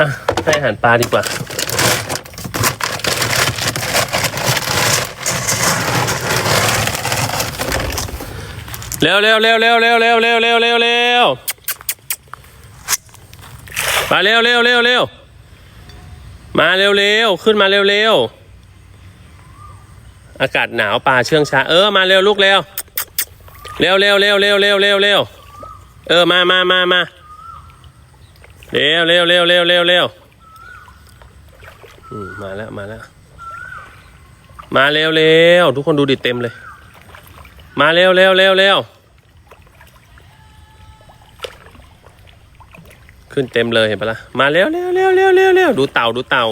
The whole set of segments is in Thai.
อะให้อาหารปลาดีกว่า เร็วเร็วเร็วเร็วเร็วเร็วเร็วเร็วเร็วเร็วมาเร็วเร็วเร็วเร็วมาเร็วเร็วขึ้นมาเร็วเร็วอากาศหนาวปลาเชื่องช้า เออมาเร็วลูกเร็วเร็วเร็วเร็วเร็วเร็วเร็วเร็วเออมามามามา เร็วเร็วเร็วเร็วเร็วเร็วมาแล้วมาแล้ว มาเร็วเร็วทุกคนดูดิเต็มเลย มาเร็วเร็วเร็วเร็วขึ้นเต็มเลยเห็นปะล่ะมาเร็วเร็วเร็วเร็วเร็วเร็วดูเต่าดูเต่า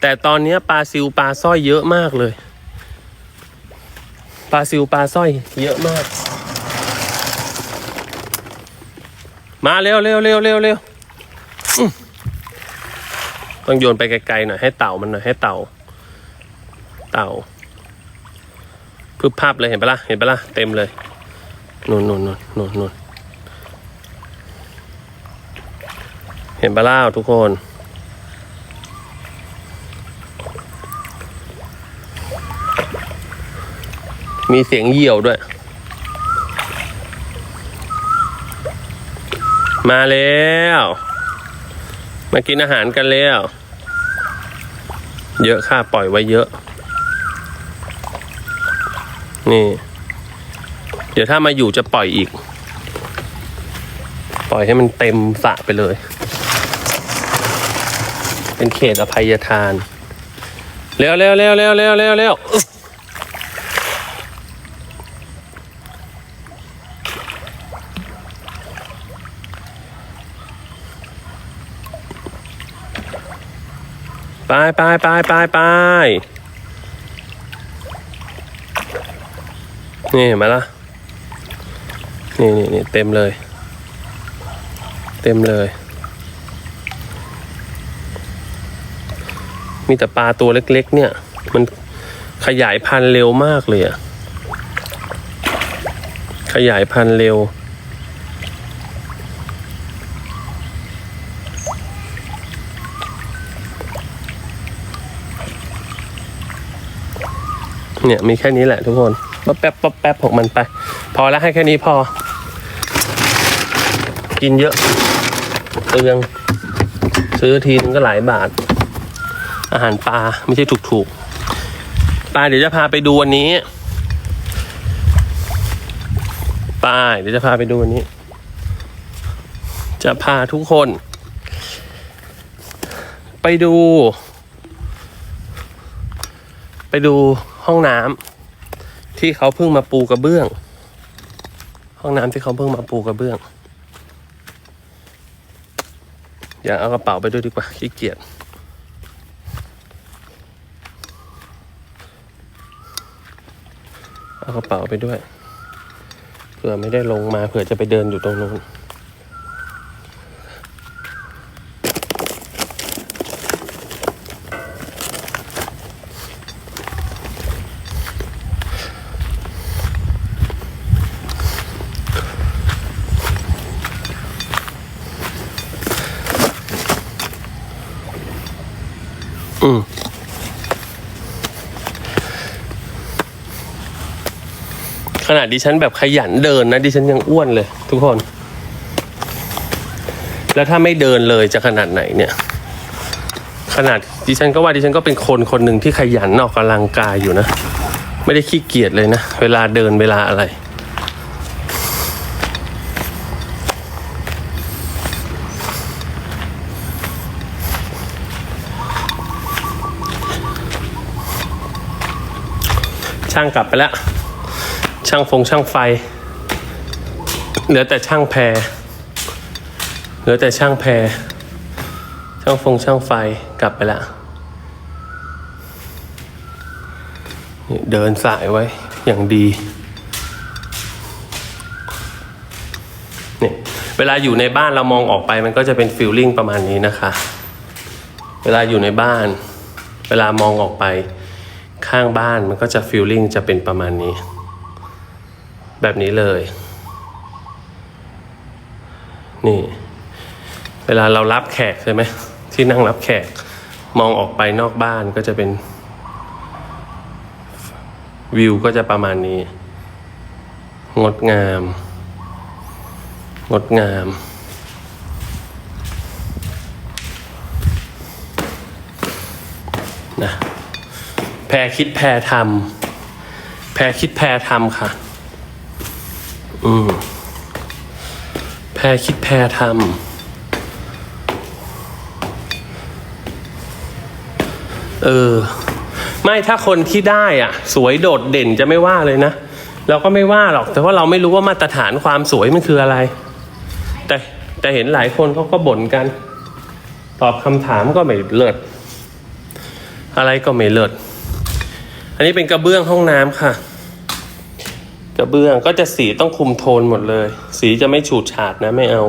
แต่ตอนนี้ปลาซิวปลาสร้อยเยอะมากเลย ปลาซิวปลาสร้อยเยอะมาก มาเร็วเร็วเร็วเร็วเร็วต้องโยนไปไกลๆหน่อยให้เต่ามันหน่อยให้เต่า เต่าพึบภาพเลยเห็นปะล่ะเห็นปะล่ะเต็มเลยนู่นนู่นนู่นนู่นนู่นเห็นปะล่ะทุกคน มีเสียงเหี่ยวด้วย มาแล้ว มากินอาหารกันแล้ว เยอะค่าปล่อยไว้เยอะ นี่ เดี๋ยวถ้ามาอยู่จะปล่อยอีก ปล่อยให้มันเต็มสระไปเลย เป็นเขตอภัยทาน เร็วเร็วเร็วเร็วเร็วเร็วเร็ว ไปไปไปไปไปนี่เห็นไหมล่ะ นี่นี่นี่เต็มเลย เต็มเลย มีแต่ปลาตัวเล็กๆ เนี่ย มันขยายพันธุ์เร็วมากเลยอะขยายพันธุ์เร็ว เนี่ยมีแค่นี้แหละทุกคนป๊บแป๊บป๊บแป๊บของมันไป พอแล้วให้แค่นี้พอ กินเยอะเปลือง ซื้อทีนึงก็หลายบาท อาหารปลาไม่ใช่ถูกๆปลาเดี๋ยวจะพาไปดูวันนี้ปลาเดี๋ยวจะพาไปดูวันนี้ จะพาทุกคน ไปดู ไปดู ห้องน้ำที่เขาเพิ่งมาปูกระเบื้อง ห้องน้ำที่เขาเพิ่งมาปูกระเบื้อง อย่าเอากระเป๋าไปด้วยดีกว่าขี้เกียจเอากระเป๋าไปด้วยเผื่อไม่ได้ลงมาเผื่อจะไปเดินอยู่ตรงนู้น อืขนาดดิฉันแบบขยันเดินนะดิฉันยังอ้วนเลย ทุกคน แล้วถ้าไม่เดินเลยจะขนาดไหนเนี่ย ขนาดดิฉันก็ว่าดิฉันก็เป็นคนคนหนึ่งที่ขยันออกกำลังกายอยู่นะ ไม่ได้ขี้เกียจเลยนะ เวลาเดินเวลาอะไร ช่างกลับไปแล้ว ช่างฟงช่างไฟ เหลือแต่ช่างแพร เหลือแต่ช่างแพร ช่างฟงช่างไฟกลับไปแล้ว เดินสายไว้อย่างดีเนี่ยเวลาอยู่ในบ้านเรามองออกไปมันก็จะเป็นฟิลลิ่งประมาณนี้นะคะ เวลาอยู่ในบ้าน เวลามองออกไป ข้างบ้านมันก็จะฟิลลิ่งจะเป็นประมาณนี้ แบบนี้เลย นี่ เวลาเรารับแขกใช่ไหมที่นั่งรับแขกมองออกไปนอกบ้านก็จะเป็น วิวก็จะประมาณนี้ งดงาม งดงามนะ พรคิดแพรทำแพรคิดแพรทำค่ะ อืมแพรคิดแพรทำเออ ไม่ถ้าคนที่ได้อะ สวยโดดเด่นจะไม่ว่าเลยนะ เราก็ไม่ว่าหรอก แต่ว่าเราไม่รู้ว่ามาตรฐานความสวยมันคืออะไร แต่แต่เห็นหลายคนเขาก็บ่นกัน ตอบคำถามก็ไม่เลิศอะไรก็ไม่เลิศ นนี้เป็นกระเบื้องห้องน้ำค่ะ กระเบื้องก็จะสีต้องคุมโทนหมดเลย สีจะไม่ฉูดฉาดนะไม่เอา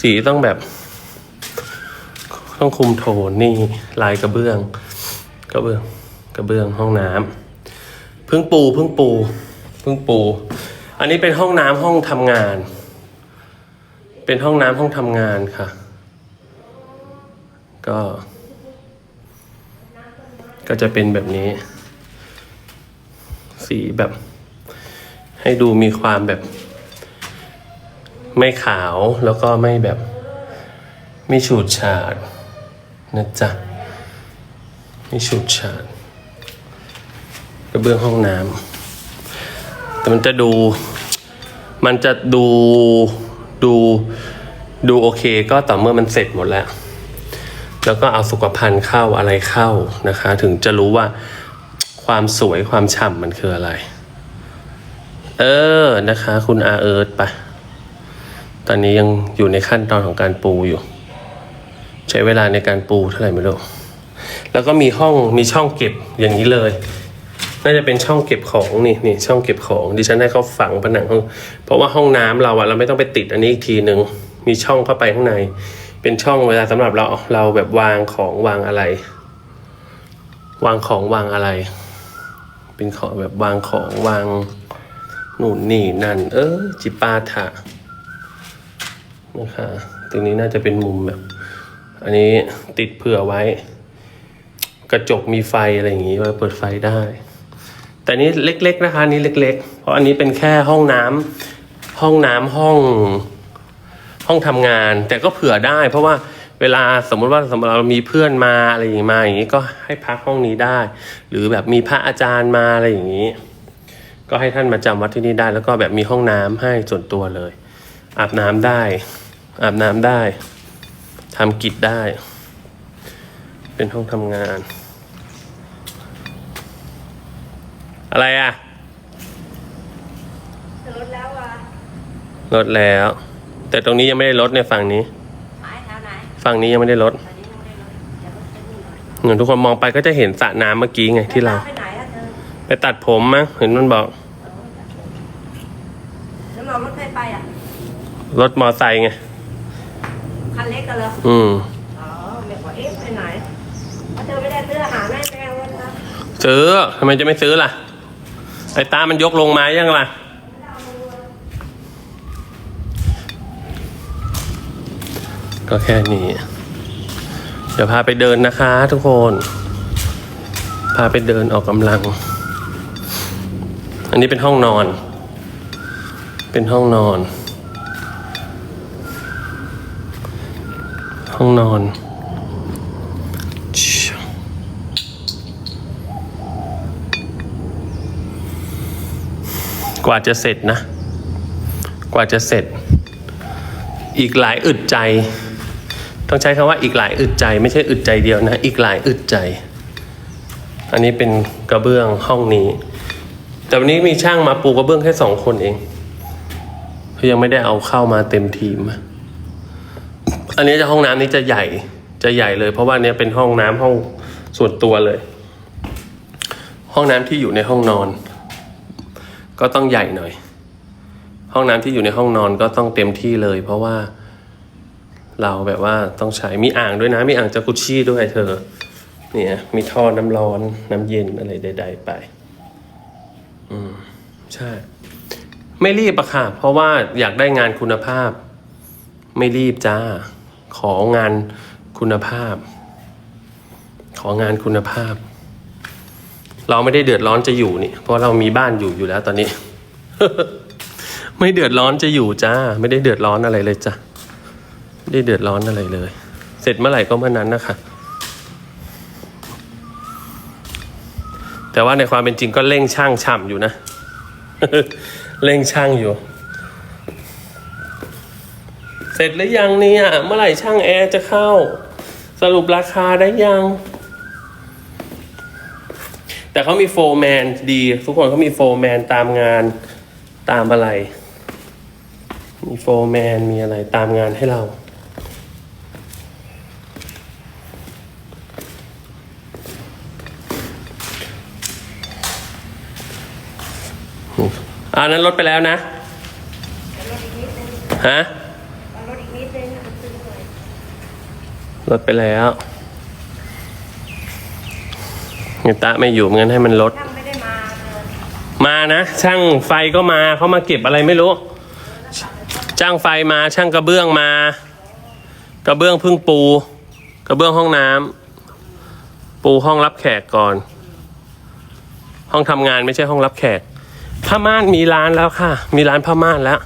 สีต้องแบบ ต้องคุมโทนนี่ลายกระเบื้อง กระเบื้องกระเบื้องห้องน้ำพิ่งปูพิ่งปูพิ่งปู อันนี้เป็นห้องน้ำห้องทำงาน เป็นห้องน้ำห้องทำงานค่ะ ก็ก็จะเป็นแบบนี้ สีแบบ ให้ดูมีความแบบ ไม่ขาวแล้วก็ไม่แบบ ไม่ฉูดฉาดนะจ๊ะไม่ฉูดฉาดกระเบื้องห้องน้ำแต่มันจะดู มันจะดูดูดูโอเคก็ต่อเมื่อมันเสร็จหมดแล้ว แล้วก็เอาสุขภัณฑ์เข้าอะไรเข้านะคะ ถึงจะรู้ว่า ความสวยความฉ่ำมันคืออะไร เออนะคะ คุณอาเอิร์ธไปตอนนี้ยังอยู่ในขั้นตอนของการปูอยู่ ใช้เวลาในการปูเท่าไหร่ไม่รู้แล้วก็มีห้องมีช่องเก็บอย่างนี้เลย น่าจะเป็นช่องเก็บของนี่นี่ช่องเก็บของดิฉันให้เขาฝังผนังห้องเพราะว่าห้องน้ำเราอะเราไม่ต้องไปติดอันนี้อีกทีหนึ่งมีช่องเข้าไปข้างใน เป็นช่องเวลาสำหรับเราเราแบบวางของวางอะไร วางของวางอะไร เป็นของแบบวางของวางนู่นนี่นั่น เออ จิปาถะนะคะตรงนี้น่าจะเป็นมุมแบบ อันนี้ติดเผื่อไว้ กระจกมีไฟอะไรอย่างงี้ว่าเปิดไฟได้ แต่นี้เล็ก ๆ นะคะนนี้เล็ก ๆ เพราะอันนี้เป็นแค่ห้องน้ำห้องน้ำห้อง ห้องทำงาน แต่ก็เผื่อได้ เพราะว่า เวลาสมมติว่าสมมติเรามีเพื่อนมาอะไรอย่างงี้มาอย่างงี้ก็ให้พักห้องนี้ได้ หรือแบบมีพระอาจารย์มาอะไรอย่างงี้ ก็ให้ท่านมาจำวัดที่นี่ได้ แล้วก็แบบมีห้องน้ำให้ส่วนตัวเลย อาบน้ำได้ อาบน้ำได้ทำกิจได้ เป็นห้องทำงาน อะไรอะรถแล้วอะลดแล้ว แต่ตรงนี้ยังไม่ได้ลดในฝั่งนี้ ฝั่งนี้ยังไม่ได้ลดตอนนี้ยังไม่ได้รถเดี๋ยวรถจะนี่หน่อยเหมือนทุกคนมองไปก็จะเห็นสระน้ำเมื่อกี้ไงที่เรา ไปไหนอะเธอไปตัดผมมั้งเห็นมันบอก แล้วมารถใครไปอะรถมอไซค์ไง คันเล็กกันเหรออืม อ๋อเดี๋ยวว่าเอ๊ะไปไหนเพราะเธอไม่ได้ซื้ออาหารแม่แม่รถนะซื้อทำไมจะไม่ซื้อล่ะ ไอ้ตามันยกลงมายังล่ะ ก็แค่นี้ เดี๋ยวพาไปเดินนะคะทุกคน พาไปเดินออกกำลัง อันนี้เป็นห้องนอน เป็นห้องนอน ห้องนอนกว่าจะเสร็จนะ กว่าจะเสร็จ อีกหลายอึดใจ ต้องใช้คำว่าอีกหลายอึดใจ ไม่ใช่อึดใจเดียวนะ อีกหลายอึดใจ อันนี้เป็นกระเบื้องห้องนี้ แต่วันนี้มีช่างมาปูกระเบื้องแค่สองคนเองเขายังไม่ได้เอาเข้ามาเต็มทีม อันนี้จะห้องน้ำนี้จะใหญ่จะใหญ่เลย เพราะว่าเนี้ยเป็นห้องน้ำห้องส่วนตัวเลย ห้องน้ำที่อยู่ในห้องนอน ก็ต้องใหญ่หน่อย ห้องน้ำที่อยู่ในห้องนอนก็ต้องเต็มที่เลย เพราะว่า เราแบบว่าต้องใช้มีอ่างด้วยนะ มีอ่างจากุชชี่ด้วยเธอ เนี่ย มีท่อน้ำร้อนน้ำเย็นอะไรใด ๆ ไป อืม ใช่ ไม่รีบอะค่ะ เพราะว่าอยากได้งานคุณภาพ ไม่รีบจ้า ของานคุณภาพ ของานคุณภาพ เราไม่ได้เดือดร้อนจะอยู่นี่ เพราะเรามีบ้านอยู่อยู่แล้วตอนนี้ ไม่เดือดร้อนจะอยู่จ้า ไม่ได้เดือดร้อนอะไรเลยจ้ะ ไม่ได้เดือดร้อนอะไรเลย เสร็จเมื่อไหร่ก็เมื่อนั้นนะคะ แต่ว่าในความเป็นจริงก็เร่งช่างฉ่ำอยู่นะ เร่งช่างอยู่ เสร็จหรือยังเนี่ย เมื่อไหร่ช่างแอร์จะเข้า สรุปราคาได้ยัง แต่เขามีโฟร์แมนดี ทุกคนเขามีโฟร์แมนตามงานตามอะไรมีโฟร์แมนมีอะไรตามงานให้เรา อันนั้นลดไปแล้วนะฮะลดไปแล้วนี่ตะไม่อยู่งั้นให้มันลด มานะ ช่างไฟก็มาเขามาเก็บอะไรไม่รู้ช่างไฟมาช่างกระเบื้องมา กระเบื้องพึ่งปู กระเบื้องห้องน้ำปูห้องรับแขกก่อน ห้องทำงานไม่ใช่ห้องรับแขก ผ้าม่านมีร้านแล้วค่ะ มีร้านผ้าม่านแล้ว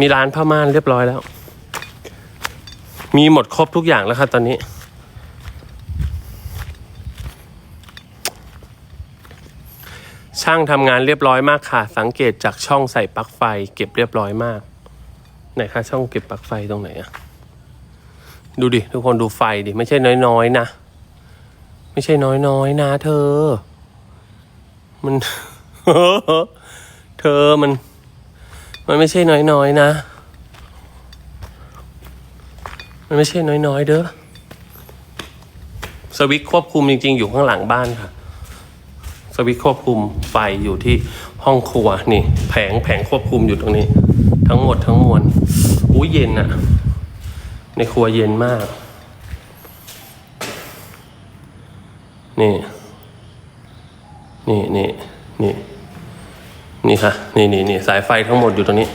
มีร้านผ้าม่านเรียบร้อยแล้ว มีหมดครบทุกอย่างแล้วค่ะตอนนี้ ช่างทำงานเรียบร้อยมากค่ะ สังเกตจากช่องใส่ปลั๊กไฟ เก็บเรียบร้อยมาก ไหนคะช่องเก็บปลั๊กไฟตรงไหนอะดูดิ ทุกคนดูไฟดิ ไม่ใช่น้อยๆนะไม่ใช่น้อยๆนะเธอ มัน เธอมัน มันไม่ใช่น้อยๆนะ มันไม่ใช่น้อยๆเด้อ สวิตช์ควบคุมจริง ๆ อยู่ข้างหลังบ้านค่ะ สวิตช์ควบคุมไฟอยู่ที่ห้องครัวนี่ แผงแผงควบคุมอยู่ตรงนี้ ทั้งหมดทั้งมวลอู้เย็นอะในครัวเย็นมาก นี่ นี่นี่นี่ นี่ค่ะ นี่นี่นี่สายไฟทั้งหมดอยู่ตรงนี้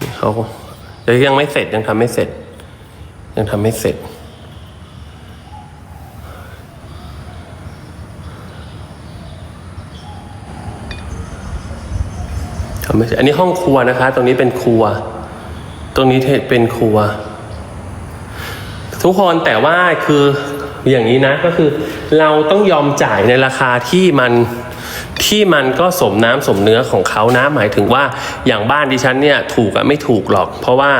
นเขาแต่ยังไม่เสร็จยังทำไม่เสร็จ ยังทำไม่เสร็จ ทำไม่ใช่อันนี้ห้องครัวนะคะ ตรงนี้เป็นครัว ตรงนี้เป็นครัว ทุกคนแต่ว่าคืออย่างนี้นะก็คือเราต้องยอมจ่ายในราคาที่มัน ที่มันก็สมน้ำสมเนื้อของเขานะหมายถึงว่าอย่างบ้านดิฉันเนี่ยถูกอะไม่ถูกหรอก เพราะว่า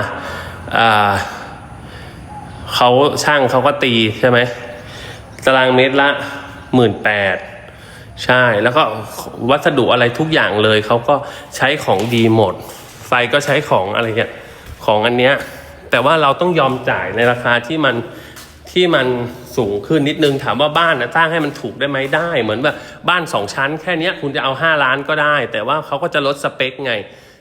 อ่าเขาช่างเขาก็ตีใช่ไหมตารางเมตรละหมื่นแปดใช่ แล้วก็วัสดุอะไรทุกอย่างเลย เขาก็ใช้ของดีหมด ไฟก็ใช้ของอะไรเงี้ยของอันเนี้ยแต่ว่าเราต้องยอมจ่ายในราคาที่มันที่มัน สูงขึ้นนิดนึงถามว่าบ้านนะสร้างให้มันถูกได้ไหมได้ เหมือนแบบบ้านสองชั้นแค่นี้คุณจะเอาห้าล้านก็ได้ แต่ว่าเขาก็จะลดสเปคไง